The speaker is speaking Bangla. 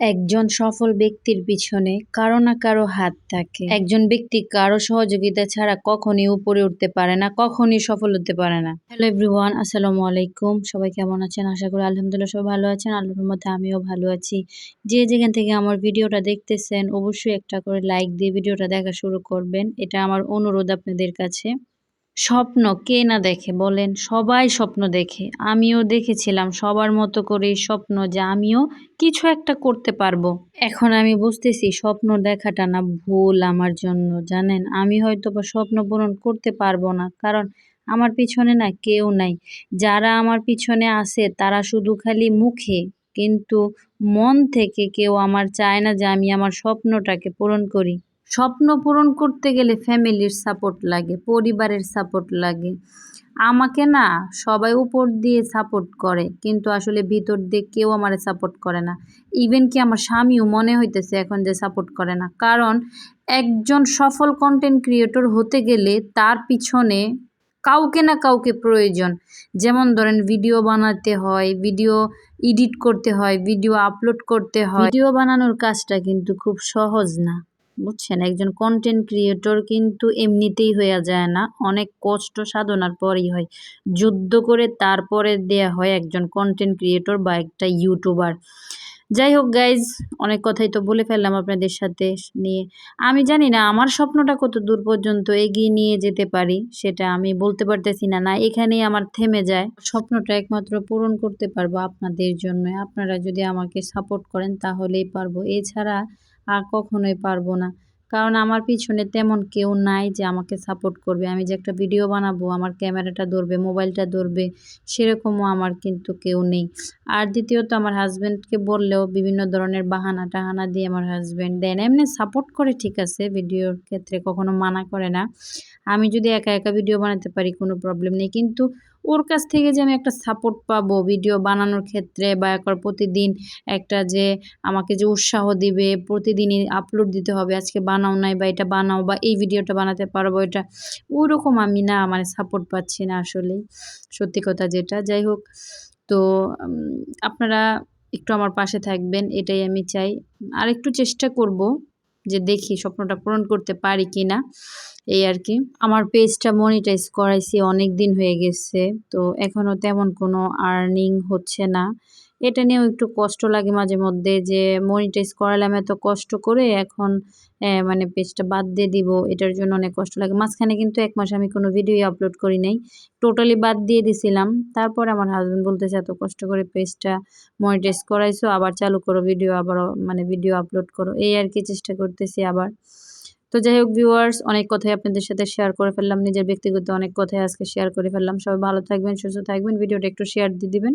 একজন সফল ব্যক্তির পিছনে কারও না কারও হাত থাকে। একজন ব্যক্তি কারও সহযোগিতা ছাড়া কখনই উপরে উঠতে পারে না, কখনই সফল হতে পারে না। হ্যালো এভরিওয়ান আসসালামু আলাইকুম। সবাই কেমন আছেন? আশা করি আলহামদুলিল্লাহ সবাই ভালো আছেন। আল্লাহর মধ্যে আমিও ভালো আছি। যে যেখান থেকে আমার ভিডিওটা দেখতেছেন, অবশ্যই একটা করে লাইক দিয়ে ভিডিওটা দেখা শুরু করবেন। এটা আমার অনুরোধ আপনাদের কাছে। স্বপ্ন কে না দেখে বলেন, সবাই স্বপ্ন দেখে। আমিও দেখেছিলাম সবার মতো করে স্বপ্ন যে আমিও কিছু একটা করতে পারব। এখন আমি বুঝতেছি স্বপ্ন দেখাটা না ভুল আমার জন্য, জানেন? আমি হয়তো বা স্বপ্ন পূরণ করতে পারব না, কারণ আমার পিছনে না কেউ নাই। যারা আমার পিছনে আছে তারা শুধু খালি মুখে, কিন্তু মন থেকে কেউ আমার চায় না যে আমি আমার স্বপ্নটাকে পূরণ করি। স্বপ্ন পূরণ করতে গেলে ফ্যামিলির সাপোর্ট লাগে, পরিবারের সাপোর্ট লাগে। আমাকে না সবাই উপর দিয়ে সাপোর্ট করে, কিন্তু আসলে ভিতর দিয়ে কেউ আমার সাপোর্ট করে না। ইভেন কি আমার স্বামীও মনে হইতেছে এখন যে সাপোর্ট করে না। কারণ একজন সফল কন্টেন্ট ক্রিয়েটর হতে গেলে তার পিছনে কাউকে না কাউকে প্রয়োজন। যেমন ধরেন ভিডিও বানাতে হয় ভিডিও এডিট করতে হয় ভিডিও আপলোড করতে হয়। ভিডিও বানানোর কাজটা কিন্তু খুব সহজ না। বুঝছেন? একজন কন্টেন্ট ক্রিয়েটর কিন্তু এমনিতেই হয়ে যায় না। অনেক কষ্ট সাধনার পরেই হয়। যুদ্ধ করে তারপরে দেয়া হয় একজন কন্টেন্ট ক্রিয়েটর বা একটা ইউটিউবার যাই হোক গাইজ অনেক কথাই তো বলে ফেললাম আপনাদের সাথে নিয়ে। আমি জানি না, আমার স্বপ্নটা কত দূর পর্যন্ত এগিয়ে নিয়ে যেতে পারি, সেটা আমি বলতে পারতেছি না। না, এখানেই আমার থেমে যায়। স্বপ্নটা একমাত্র পূরণ করতে পারব আপনাদের জন্য। আপনারা যদি আমাকে সাপোর্ট করেন, তাহলেই পারব। এছাড়া আর কখনোই পারব না। কারণ আমার পিছনে তেমন কেউ নাই যে আমাকে সাপোর্ট করবে। আমি যে একটা ভিডিও বানাবো, আমার ক্যামেরাটা ধরবে মোবাইলটা ধরবে, সেরকমও আমার কিন্তু কেউ নেই। আর দ্বিতীয়ত, আমার হাজব্যান্ডকে বললেও বিভিন্ন ধরনের বাহানা টাহানা দিয়ে আমার হাজব্যান্ড দেন এমনি সাপোর্ট করে ঠিক আছে ভিডিওর ক্ষেত্রে কখনো মানা করে না। আমি যদি একা একা ভিডিও বানাতে পারি, কোনো প্রবলেম নেই। কিন্তু ওর কাছ থেকে যে আমি একটা সাপোর্ট পাবো ভিডিও বানানোর ক্ষেত্রে বা একবার প্রতিদিন একটা যে আমাকে যে উৎসাহ দিবে, প্রতিদিনই আপলোড দিতে হবে, আজকে বানাও নাই বা এটা বানাও বা এই ভিডিওটা বানাতে পারব, এটা ওরকম আমি না মানে সাপোর্ট পাচ্ছি না আসলেই সত্যি কথা যেটা। যাই হোক, তো আপনারা একটু আমার পাশে থাকবেন, এটাই আমি চাই। আর একটু চেষ্টা করব। যে দেখি স্বপ্নটা পূরণ করতে পারি কি না এই আর কি। আমার পেজটা মনিটাইজ করাইছি অনেক দিন হয়ে গেছে, তো এখনও তেমন কোনো আর্নিং হচ্ছে না। এটা নিয়েও একটু কষ্ট লাগে মাঝে মধ্যে যে মনিটাইজ করালাম এত কষ্ট করে, এখন মানে পেজটা বাদ দিয়ে দিব, এটার জন্য অনেক কষ্ট লাগে। মাঝখানে কিন্তু এক মাস আমি কোনো ভিডিও আপলোড করি নাই। টোটালি বাদ দিয়ে দিছিলাম। তারপর আমার হাজব্যান্ড বলতেছে, এত কষ্ট করে পেজটা মনিটাইজ করাইছো, আবার চালু করো ভিডিও আবার মানে ভিডিও আপলোড করো। এই আর কি চেষ্টা করতেছি আবার। তো যাই হোক ভিউয়ার্স অনেক কথাই আপনাদের সাথে শেয়ার করে ফেললাম। নিজের ব্যক্তিগত অনেক কথাই আজকে শেয়ার করে ফেললাম। সবাই ভালো থাকবেন, সুস্থ থাকবেন। ভিডিওটা একটু শেয়ার দিয়ে দিবেন।